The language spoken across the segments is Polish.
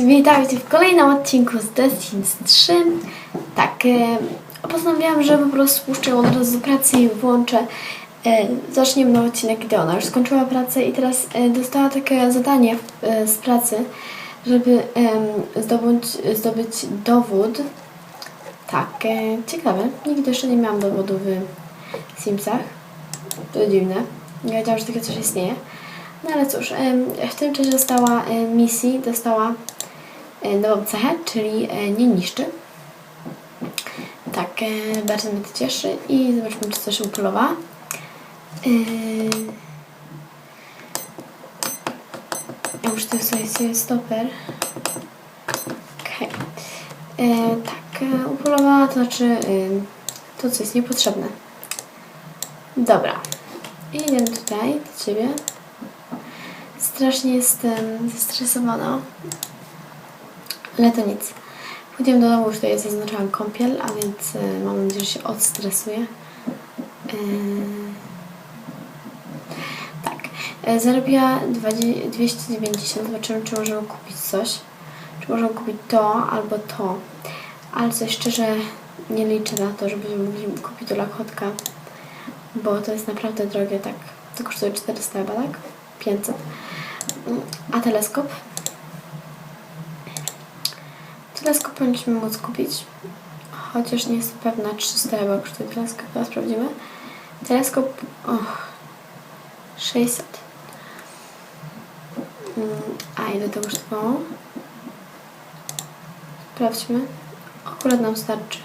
witajcie w kolejnym odcinku z Sims 3. Tak, e, postanowiłam, że po prostu spuszczę ją od razu do pracy i włączę. E, zaczniemy nowy odcinek, gdy ona już skończyła pracę i teraz e, dostała takie zadanie e, z pracy, żeby em, zdobyć, zdobyć dowód. Tak, e, ciekawe. Nigdy jeszcze nie miałam dowodu w Simsach. To dziwne. Nie wiedziałam, że takie coś istnieje. No ale cóż, w tym czasie dostała misji, dostała e, nową cechę, czyli e, nie niszczy. Tak, e, bardzo mnie to cieszy i zobaczmy, czy coś upolowa. E, ja muszę tu sobie, sobie stoper. Okej. E, Tak, e, upolowała, to znaczy e, to, co jest niepotrzebne. Dobra. I idziemy tutaj do Ciebie. Strasznie jestem zestresowana. Ale to nic. Pójdziemy do domu, już tutaj zaznaczyłam kąpiel, a więc e, mam nadzieję, że się odstresuję. E, tak. E, zarobiła 20 290. Zobaczymy, czy możemy kupić coś. Czy możemy kupić to albo to. Ale coś szczerze nie liczę na to, żebyśmy mogli kupić do lakotka. Bo to jest naprawdę drogie, tak. To kosztuje 400 chyba, tak? 500. A teleskop? Teleskop powinniśmy móc kupić. Chociaż nie jestem pewna, 300 chyba kosztuje teleskop. Teraz sprawdzimy. Teleskop... Och, 600. Mm, A ile to kosztowało? Sprawdźmy. Akurat nam starczy.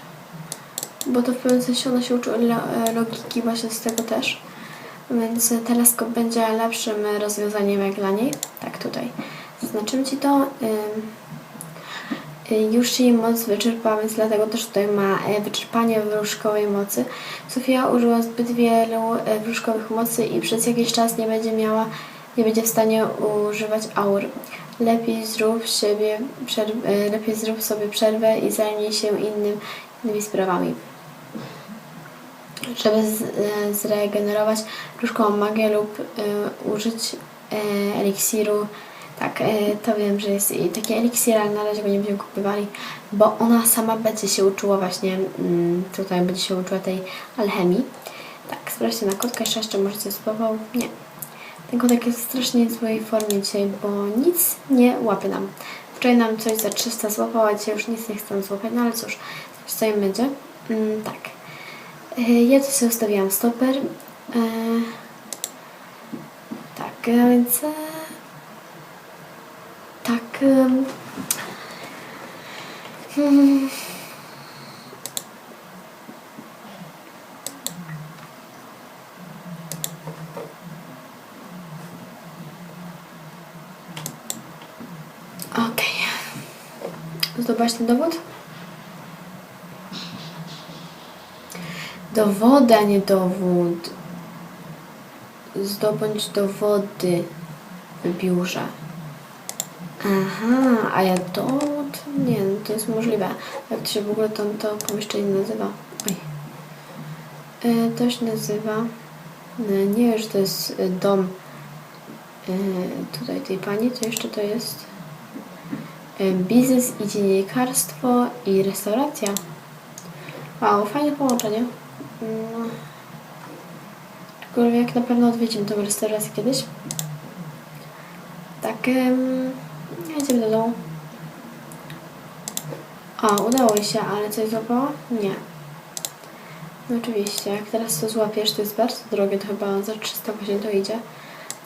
Bo to w pewnym sensie ona się uczy lo- logiki właśnie z tego też. Więc teleskop będzie lepszym rozwiązaniem jak dla niej. Tutaj. Zaznaczymy Ci to. Y, Już jej moc wyczerpała, więc dlatego też tutaj ma e, wyczerpanie wróżkowej mocy. Sofia użyła zbyt wielu e, wróżkowych mocy i przez jakiś czas nie będzie miała, nie będzie w stanie używać aur. Lepiej zrób siebie, e, lepiej zrób sobie przerwę i zajmij się innym, innymi sprawami żeby zregenerować różkową magię lub e, użyć eliksiru. Tak, e, to wiem, że jest i taki eliksir, ale na razie go nie będziemy kupywali, bo ona sama będzie się uczyła właśnie, mm, tutaj będzie się uczyła tej alchemii. Tak, sprawdźcie na kotka, jeszcze jeszcze może. Nie. Ten kotek jest w strasznie złej formie dzisiaj, bo nic nie łapie nam. Wczoraj nam coś za 300 złapał, a dzisiaj już nic nie nam złapać, no ale cóż, co im będzie. Mm, tak. E, Ja tu sobie ustawiłam stoper. E, więc. E, tak. hmm. Okej. Zdobyłaś ten dowód? Dowody, a nie dowód. Zdobądź dowody w biurze. Aha, a ja dowód? Nie, no to jest możliwe. Jak to się w ogóle tam to pomieszczenie nazywa? Oj. E, to się nazywa... e, Nie wiem, że to jest e, dom e, tutaj tej pani, to jeszcze to jest e, biznes i dziennikarstwo i restauracja. Wow, fajne połączenie. No. Aczkolwiek na pewno odwiedzimy tą restaurację kiedyś. Tak, um, jedziemy do domu. O, udało się, ale coś złapało? Nie. No oczywiście, jak teraz to złapiesz, to jest bardzo drogie, to chyba za 300 właśnie to idzie,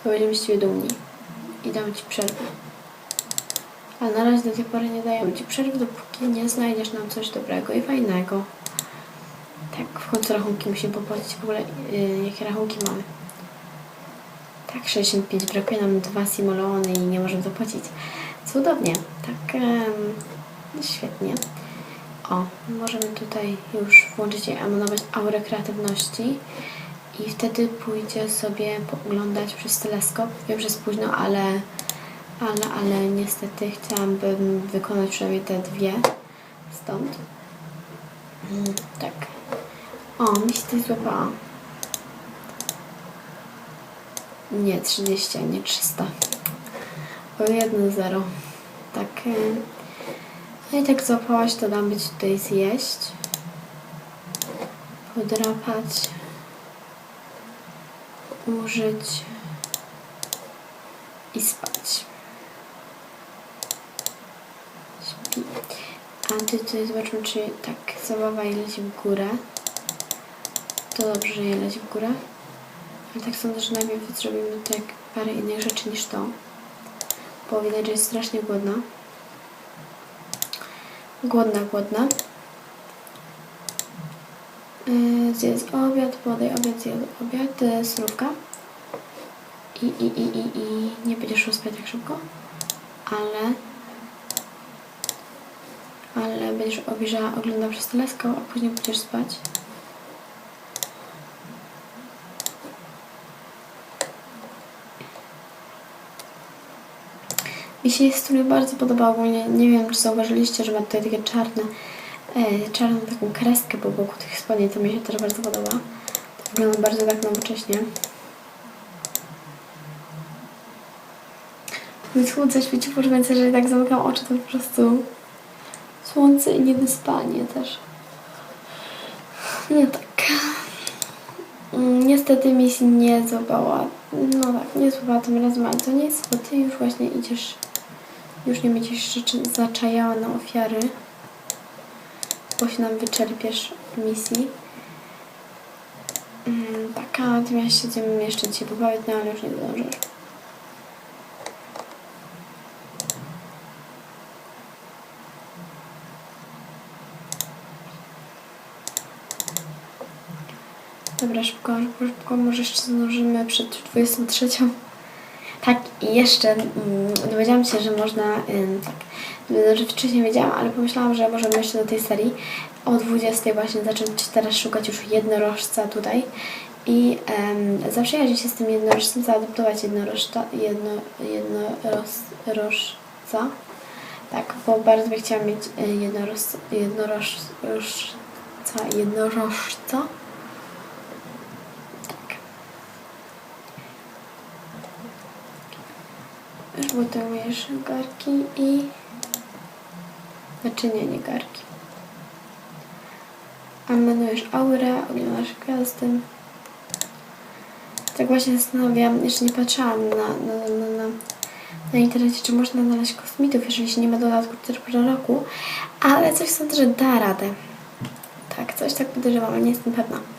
to będziemy z Ciebie dumni. I dam Ci przerwę. A na razie do tej pory nie daję Ci przerwy, dopóki nie znajdziesz nam coś dobrego i fajnego. W końcu rachunki musimy popłacić. W ogóle yy, jakie rachunki mamy? Tak, 65. Brakuje nam dwa simulony i nie możemy zapłacić. Cudownie. Tak, em, świetnie. O, możemy tutaj już włączyć i emanować aurę kreatywności i wtedy pójdzie sobie pooglądać przez teleskop. Wiem, że jest późno, ale, ale, ale niestety chciałabym wykonać przynajmniej te dwie stąd. Mm, tak. O, mi się coś złapała. Nie, 30, a nie 300. O 1-0. Tak, y, No i tak złapałaś, to dam być tutaj zjeść. Podrapać. Użyć. I spać. Śpi. A ty tutaj zobaczmy, czy tak zabawa leci w górę. To dobrze, że jej leci w górę. Ale tak sądzę, że najpierw zrobimy tak parę innych rzeczy niż to. Bo widać, że jest strasznie głodna. Głodna, głodna. Yy, zjedz obiad, podaj obiad, zjedz obiad, yy, surówka. I, i, i, i, i nie będziesz spać tak szybko, ale ale będziesz obejrzała, oglądała przez teleskop, a później pójdziesz spać. Mi się strój bardzo podobał, ogólnie nie wiem czy zauważyliście, że ma tutaj takie czarne, e, czarną taką kreskę po boku tych spodni, to mi się też bardzo podoba. To wygląda bardzo tak nowocześnie. Więc słońce świeci po więc jeżeli tak zamykam oczy, to po prostu słońce i niewyspanie też. No tak. Mm, Niestety misji nie złapała. No tak, nie złapała tym razem, ale to nie jest, bo ty już właśnie idziesz, już nie będziesz rzeczy zaczajała na ofiary, bo się nam wyczerpiesz w misji. Mm, Tak, a ty miałeś się tym jeszcze dzisiaj pobawić, no ale już nie zdążysz. Dobra, szybko, szybko, szybko, może jeszcze zdążymy przed 23. Tak, i jeszcze mm, dowiedziałam się, że można, tak, że wcześniej wiedziałam, ale pomyślałam, że możemy jeszcze do tej serii o 20 właśnie zacząć teraz szukać już jednorożca tutaj. I em, zaprzyjaźnić się z tym jednorożcem, zaadoptować jednorożca, jedno, jednorożca, tak, bo bardzo by chciała mieć y, jednorożca, jednorożca, jednorożca, Żbutujesz garki i... Znaczy nie, nie garki. Anmenujesz aurę, oglądasz gwiazdy. Tak właśnie zastanawiam, jeszcze nie patrzyłam na, na, na, na, na internecie, czy można znaleźć kosmitów, jeżeli się nie ma dodatku 4 roku, ale coś sądzę, że da radę. Tak, coś tak podejrzewam, ale nie jestem pewna.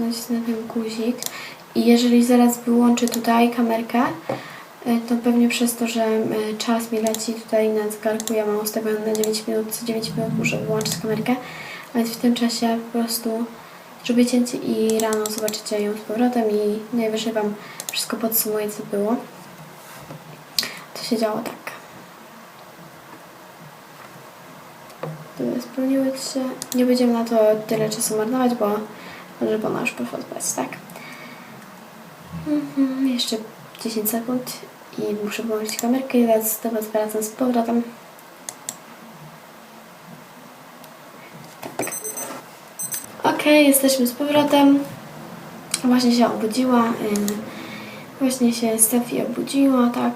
Zaraz nacisnę ten guzik i jeżeli zaraz wyłączę tutaj kamerkę, y, to pewnie przez to, że y, czas mi leci tutaj na zegarku, ja mam ustawione na 9 minut, co 9 minut muszę wyłączyć kamerkę, więc w tym czasie po prostu zrobię cięcie i rano zobaczycie ją z powrotem i najwyżej Wam wszystko podsumuję, co było. To się działo tak. Dobra, spełniły się. Nie będziemy na to tyle czasu marnować, bo żeby ona już poszła spać, tak? Mhm, jeszcze 10 sekund i muszę wyłączyć kamerkę i teraz do wracam z powrotem. Tak. Okej, jesteśmy z powrotem. Właśnie się obudziła. ym, Właśnie się Stefi obudziła, tak,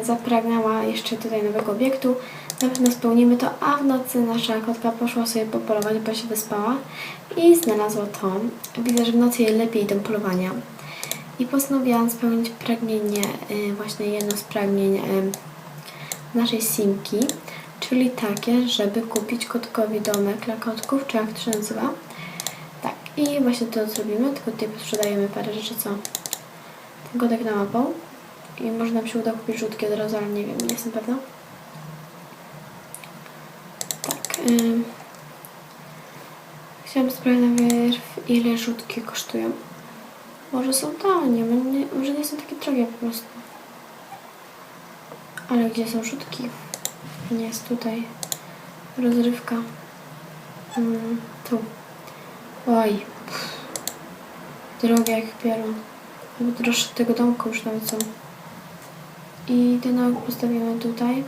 e, zapragnęła jeszcze tutaj nowego obiektu. Na pewno spełnimy to, a w nocy nasza kotka poszła sobie popolować, bo się wyspała i znalazła to. Widzę, że w nocy jej lepiej idą polowania. I postanowiłam spełnić pragnienie, e, właśnie jedno z pragnień e, naszej Simki, czyli takie, żeby kupić kotkowi domek dla kotków, czy jak to się nazywa. Tak, i właśnie to zrobimy, tylko tutaj sprzedajemy parę rzeczy, co ten kotek namapał. I może nam się uda kupić rzutki od razu, ale nie wiem, nie jestem pewna. Tak. ym. Chciałam sprawdzić najpierw, ile rzutki kosztują. Może są tanie, może nie, są takie drogie po prostu. Ale gdzie są rzutki? Nie jest tutaj. Rozrywka. Mm, tu. Oj. Drogie jak piorun. Albo droższe tego domku już nawet są. I ten domek postawimy tutaj.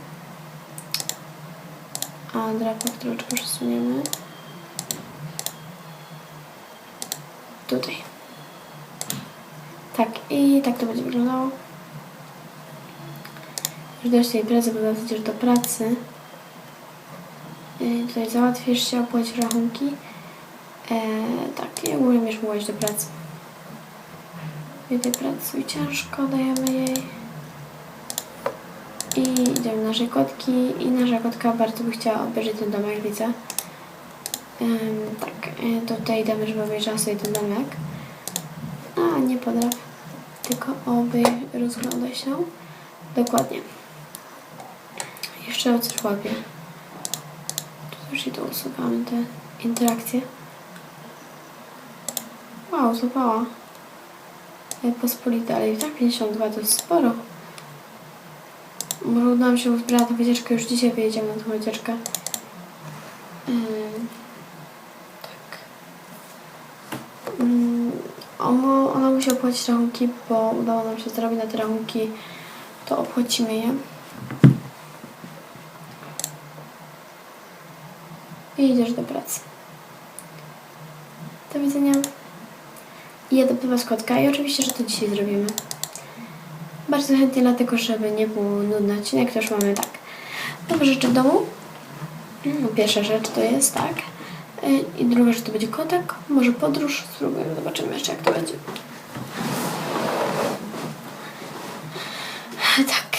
A drapek troszeczkę przesuniemy. Tutaj. Tak, i tak to będzie wyglądało. Już dość tej imprezy, bo idziesz do pracy. I tutaj załatwisz się, opłacisz rachunki. E, tak, i ogólnie będziesz mogła iść do pracy. I tej pracy ciężko, dajemy jej. I idziemy do naszej kotki. I nasza kotka bardzo by chciała obejrzeć ten domek, widzę. Em, tak, e, tutaj damy, żeby obejrzała sobie ten domek. A, nie podrap. Tylko obej, rozgląda się. Dokładnie. Jeszcze coś łapie. Tu już i tu usuwamy te interakcje. Wow, złapała. Pospolite, ale i tak 52 to jest sporo. Może uda nam się uzbrać na wycieczkę. Już dzisiaj wyjedziemy na tą wycieczkę. Rachunki, bo udało nam się zrobić na te rachunki. To opłacimy je. I idziesz do pracy. Do widzenia. I jedę do Was i oczywiście, że to dzisiaj zrobimy. Bardzo chętnie, dlatego żeby nie był nudny odcinek, to już mamy tak. Nowe rzeczy w domu. No, pierwsza rzecz to jest tak. Y, I druga rzecz to będzie kotek. Może podróż. Spróbujemy, zobaczymy jeszcze jak to będzie. Tak.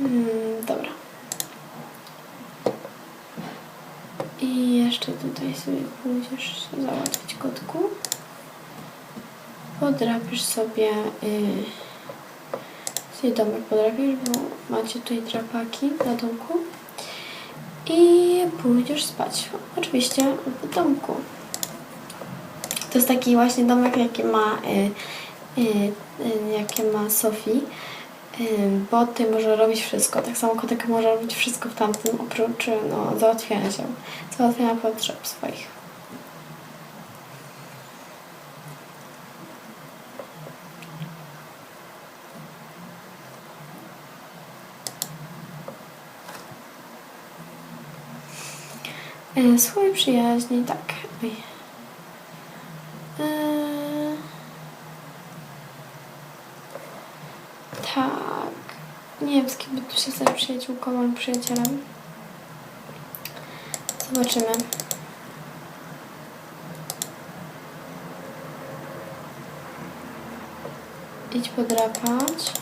Mm, dobra. I jeszcze tutaj sobie pójdziesz załatwić kotku. Podrapisz sobie yy, sobie domek podrapisz, bo macie tutaj drapaki na domku. I pójdziesz spać. Oczywiście w domku. To jest taki właśnie domek, jaki ma, y, y, y, jakie ma Sofii. Ym, Bo ty może robić wszystko. Tak samo kotek może robić wszystko w tamtym, oprócz no, załatwiania się, załatwiania potrzeb swoich. Yy, Słowo przyjaźni, tak. Oj. Yy, Tak. Nie wiem, z kim by tu się stać przyjaciółką lub przyjacielem. Zobaczymy. Idź podrapać.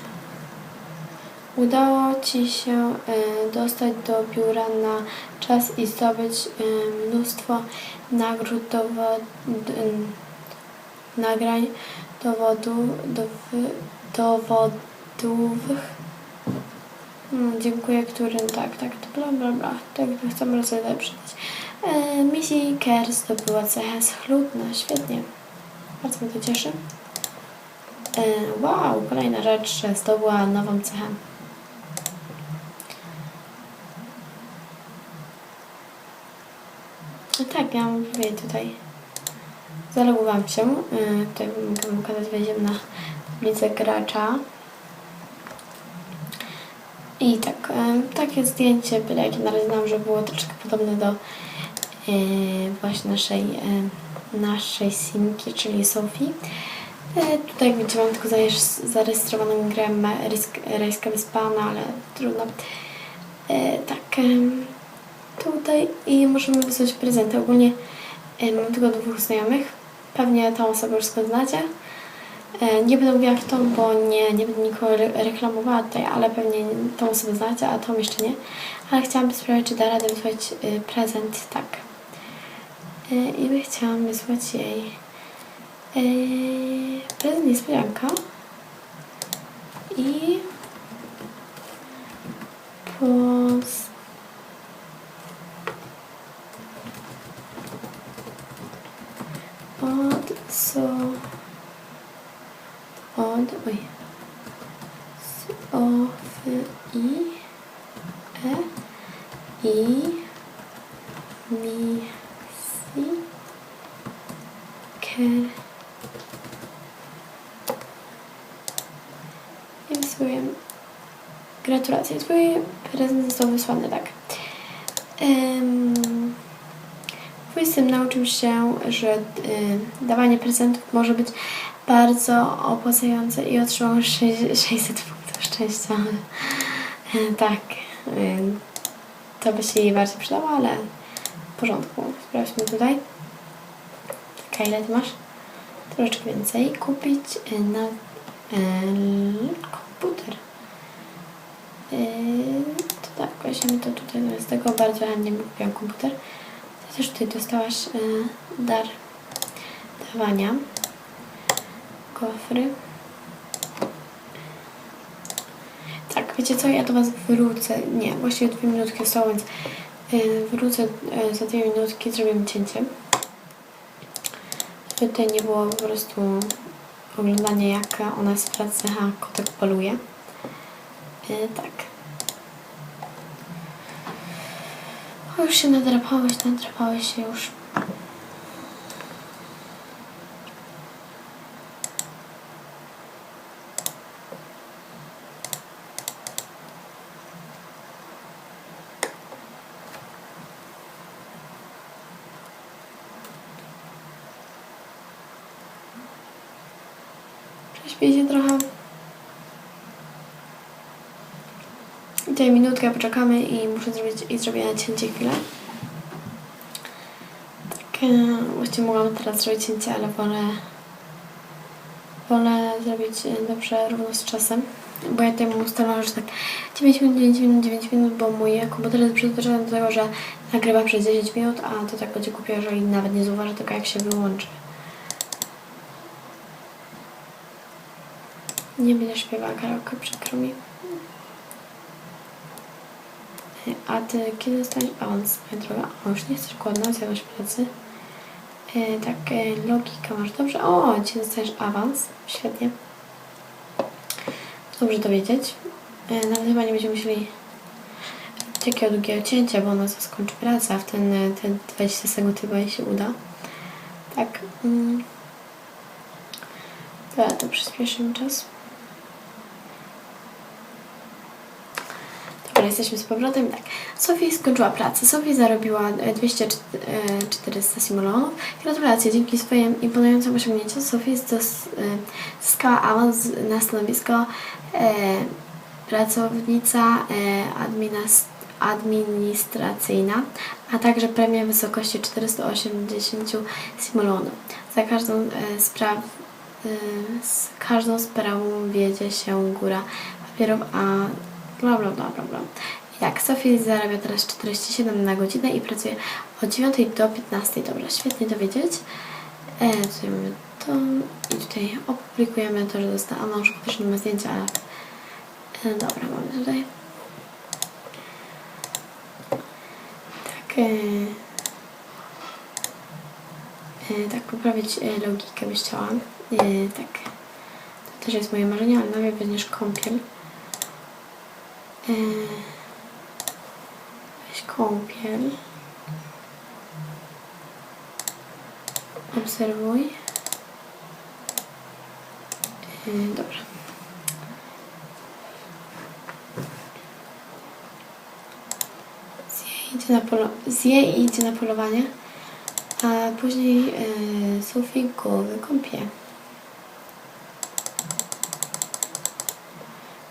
Udało Ci się y, dostać do biura na czas i zdobyć y, mnóstwo nagród dowod, nagrań dowodu, dowy, dowodowych. No, dziękuję, którym tak, tak, to bla bla bla. Tak, to chcemy sobie przeczytać. E, Missy Kerr zdobyła cechę schludna. Świetnie. Bardzo mnie to cieszy. E, wow, kolejna rzecz, że zdobyła nową cechę. Tak, miałam powiedzieć tutaj. Zalogowałam się. Yy, tutaj mogę pokazać, wejdziemy na tablicę gracza. I tak, yy, takie zdjęcie, byle jakie na razie nam, że było troszkę podobne do yy, właśnie naszej, yy, naszej simki, czyli Sofii. Yy, tutaj widzicie, mam tylko zarejes- zarejestrowaną grę Rejska Wyspana, ale trudno. Yy, tak, yy, tutaj i możemy wysłać prezenty. Ogólnie yy, mam tylko dwóch znajomych. Pewnie tą osobę już skąd znacie. E, Nie będę mówiła kto, bo nie, nie będę nikogo re reklamowała tutaj, ale pewnie tą osobę znacie, a tą jeszcze nie. Ale chciałam sprawdzić, czy da radę wysłać y, prezent tak. I chciałam wysłać jej prezent niespodzianka. I pos... Od so... Od... Oj. S, o, f, i, e, i, mi, si, I wysyłuję. Gratulacje. Twój prezent został wysłany, tak. Ym, Twój syn nauczył się, że y, dawanie prezentów może być bardzo opłacające i otrzymał sze- 600 punktów szczęścia. Y, tak. Y, to by się jej bardziej przydało, ale w porządku. Sprawdźmy tutaj. Taka, ile ty masz? Troszeczkę więcej. Kupić y, na y, komputer. Yy, to tak, weźmiemy to tutaj z tego bardzo chętnie bym kupiłam komputer. Ty też tutaj dostałaś yy, dar dawania. Gofry. Tak, wiecie co, ja do Was wrócę. Nie, właściwie dwie minutki są, więc yy, wrócę yy, za dwie minutki, zrobimy cięcie. Żeby tutaj nie było po prostu oglądania jak ona jest w pracy, a kotek poluje. Tak. Już się nadrapałeś, nadrapałeś się już. Prześpię się trochę. Minutkę poczekamy i muszę zrobić i zrobię cięcie chwilę. Tak, e, właściwie mogłam teraz zrobić cięcie, ale wolę wolę zrobić e, dobrze równo z czasem. Bo ja tutaj mam ustalone, że tak 9 minut, 9 minut, 9 minut, bo mój komputer jest przyzwyczajony do tego, że nagrywa przez 10 minut, a to tak będzie głupio, jeżeli nawet nie zauważy tylko jak się wyłączy. Nie będę śpiewała karaoke, przykro mi. A ty kiedy dostaniesz awans, moja droga? O, już nie jesteś głodna, zjadłaś pracy. E, tak, e, logika masz dobrze. O, dzisiaj dostajesz awans. Świetnie. Dobrze to wiedzieć. E, nawet chyba nie będziemy musieli takiego długiego cięcia, bo ona skończy pracę, a w ten, ten 20 sekund chyba jej się uda. Tak. Mm. Dobra, to przyspieszymy czas. Dobra, jesteśmy z powrotem. Tak. Sofia skończyła pracę. Sofia zarobiła e, 200-400 simulonów. Gratulacje, dzięki swoim imponującym osiągnięciom Sofia zdos- e, zyskała awans na stanowisko e, pracownica e, administracyjna, a także premię w wysokości 480 simulonów. Za każdą e, sprawę z każdą sprawą wiedzie się góra papierów, a bla bla bla bla bla. I tak, Sofia zarabia teraz 47 na godzinę i pracuje od 9 do 15. Dobra, świetnie to wiedzieć. E, tutaj mamy to i tutaj opublikujemy to, że dostała, no już też nie ma zdjęcia, ale e, dobra, mamy tutaj. Tak, e, e, tak poprawić e, logikę byś chciała. E, tak, to też jest moje marzenie, ale najpierw będziesz kąpiel. Weź kąpiel. Obserwuj. E, dobra. Zje idzie na, polo- zje idzie na polowanie, a później e, Sofie go wykąpie.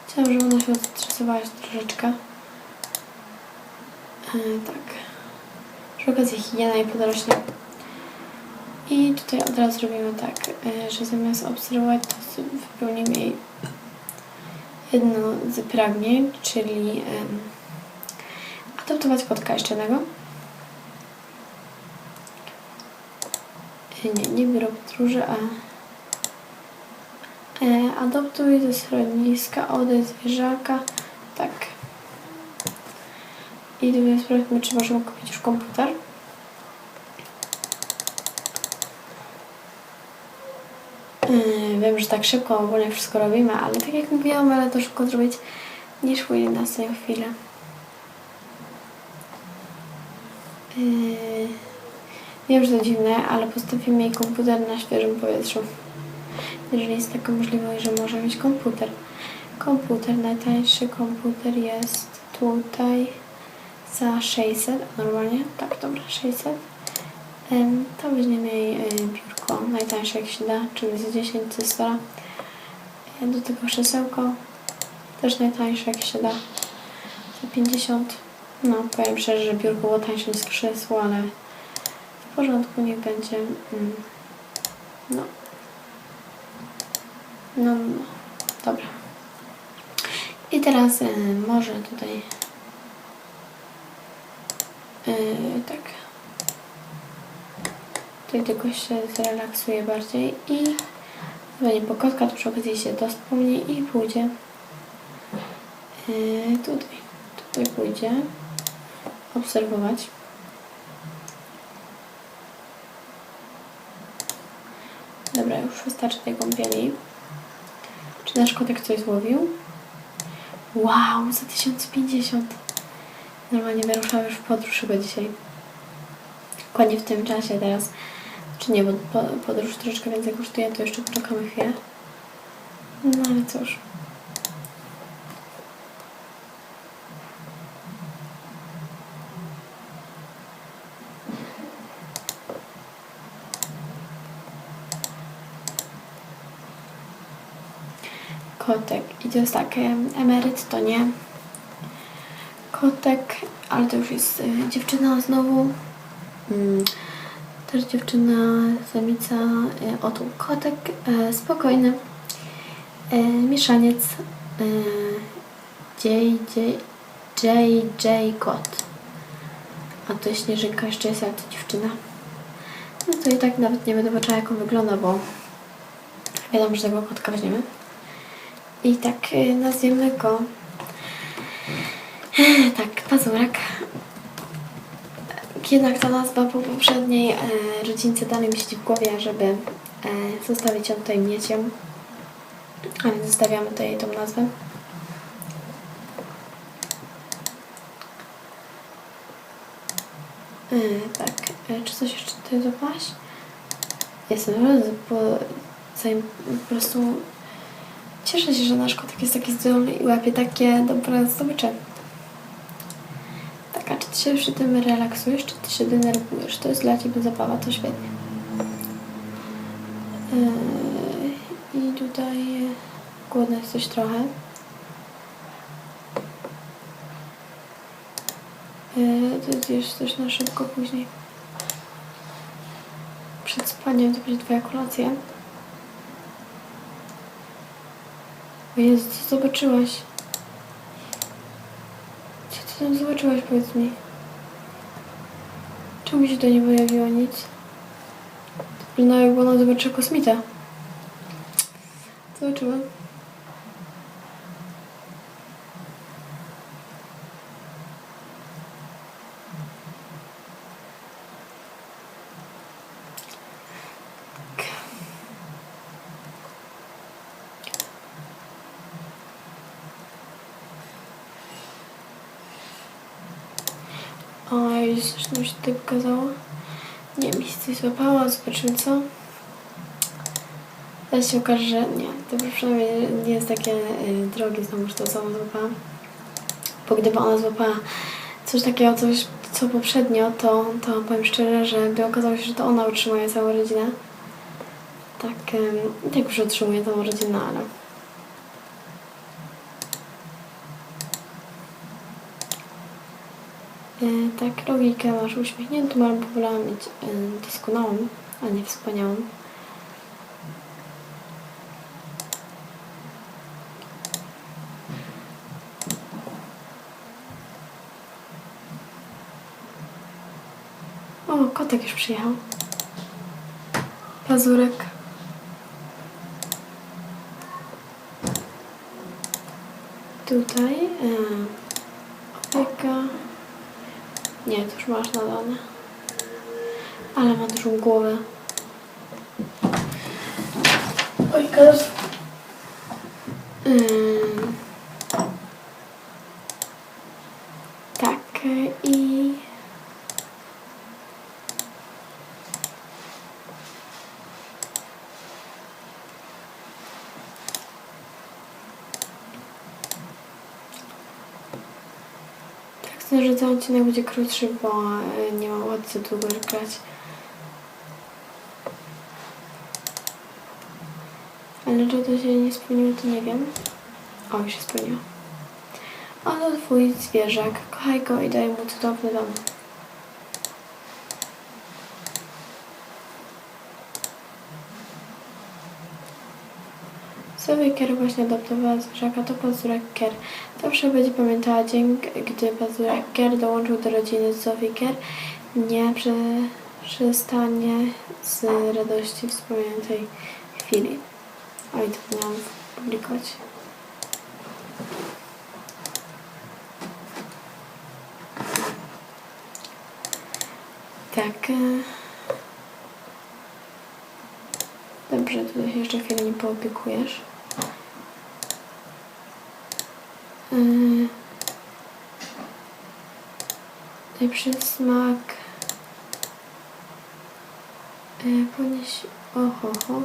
Chciałam, żeby jeszcze troszeczkę. E, tak. Przy okazji higiena i podrośnie. I tutaj od razu robimy tak, e, że zamiast obserwować, to wypełnimy jej jedno z pragnień, czyli em, adoptować kotka jeszcze jednego. E, Nie, nie biuro podróży, a e, adoptuj ze schroniska, odejdź zwierzaka. Tak. I tutaj sprawdźmy, czy możemy kupić już komputer. Yy, Wiem, że tak szybko ogólnie wszystko robimy, ale tak jak mówiłam, ale to szybko zrobić nie szło na ostatnią chwilę. Yy, Wiem, że to dziwne, ale postawimy jej komputer na świeżym powietrzu. Jeżeli jest taka możliwość, że może mieć komputer. Komputer, najtańszy komputer jest tutaj za 600, normalnie, tak, dobra, 600. Ym, To weźmiemy jej biurko, najtańsze jak się da, czyli za 10 cystora. Y, Do tego krzesełko, też najtańsze jak się da, za 50. No, powiem szczerze, że biurko było tańsze niż krzesło, ale w porządku, niech będzie. Mm, no. No, no, dobra. I teraz y, może tutaj y, tak. Tutaj tylko się zrelaksuje bardziej i dzwoni po kotka, to przy okazji się to wspomni i pójdzie y, tutaj. Tutaj pójdzie obserwować. Dobra, już wystarczy tej kąpieli. Czy nasz kotek coś złowił? Wow, za 1050. Normalnie wyruszamy już w podróż chyba dzisiaj. Dokładnie w tym czasie teraz. Czy nie, bo po- podróż troszeczkę więcej kosztuje, to jeszcze poczekamy chwilę. No ale cóż. Kotek. I to jest tak, em, emeryt to nie. Kotek, ale to już jest y, dziewczyna znowu. Mm, też dziewczyna, samica, y, o tu kotek, y, spokojny. Y, mieszaniec JJ, JJ kot. A to śnieżynka jeszcze jest, ale to dziewczyna. No to i tak nawet nie będę patrzała jak on wygląda, bo wiadomo, że tego kotka weźmiemy. I tak y, nazwiemy go tak, pazurek. Jednak ta nazwa po poprzedniej e, rodzince dalej mi siedzi w głowie, żeby e, zostawić ją tutaj mieciem. A więc zostawiamy tutaj tą nazwę. E, tak, e, czy coś jeszcze tutaj zobaczyć? Jestem po, po prostu Cieszę się, że nasz kotek jest taki zdolny i łapie takie dobre zdobycze. Tak, a czy ty się przy tym relaksujesz, czy ty się denerwujesz? To jest dla ciebie zabawa, to świetnie. Yy, I tutaj głodna jesteś trochę. Yy, to zjesz coś na szybko później. Przed spaniem to będzie twoja kolacja. O Jezu, co zobaczyłaś? Co ty tam zobaczyłaś, powiedz mi? Czemu się to nie pojawiło nic? Wyglądało jakby ona zobaczyła kosmita. Zobaczyłam. Oj, zresztą się tutaj pokazało. Nie, mi się coś złapała, zobaczymy co. Teraz się okaże, że nie, to przynajmniej nie jest takie y, drogie znowu, że to co ona złapała. Bo gdyby ona złapała coś takiego, coś co poprzednio, to, to powiem szczerze, że by okazało się, że to ona utrzymuje całą rodzinę. Tak, i tak już utrzymuje całą rodzinę, ale... E, tak, logikę masz uśmiechniętą, ale wolałam mieć e, doskonałą, a nie wspaniałą. O, kotek już przyjechał. Pazurek. Tutaj e, opieka. Nie, to już masz nadane. Ale ma dużą głowę. Oj, każ. Ym. Tak, y, i... Sądzę, że ten odcinek będzie krótszy, bo y, nie mam za długo grać. Ale czy to się nie spełniło, to nie wiem. O, już się spełniło. Oto twój zwierzak. Kochaj go i daj mu cudowny dom. Kier właśnie adoptowała zwierzaka, to Pazurek Kier. Zawsze będzie pamiętała dzień, gdy Pazurek dołączył do rodziny Zofii Kier. Nie prze, przestanie z radości wspomnienia tej chwili. Oj, to miałam publikować. Tak. e. Dobrze, tutaj jeszcze chwilę nie poopiekujesz. Yy. Lepszy smak. Yy, ponieś... Oho, ho.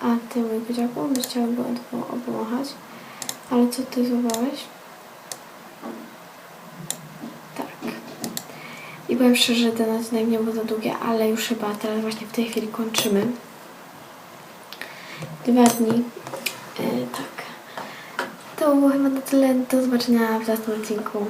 A ty, mój kociaku, byś chciał go. Ale co ty złapałeś? Tak. I powiem szczerze, że ten odcinek nie był za długi, ale już chyba teraz właśnie w tej chwili kończymy. Dwa dni. To było chyba tyle. Do zobaczenia w następnym odcinku.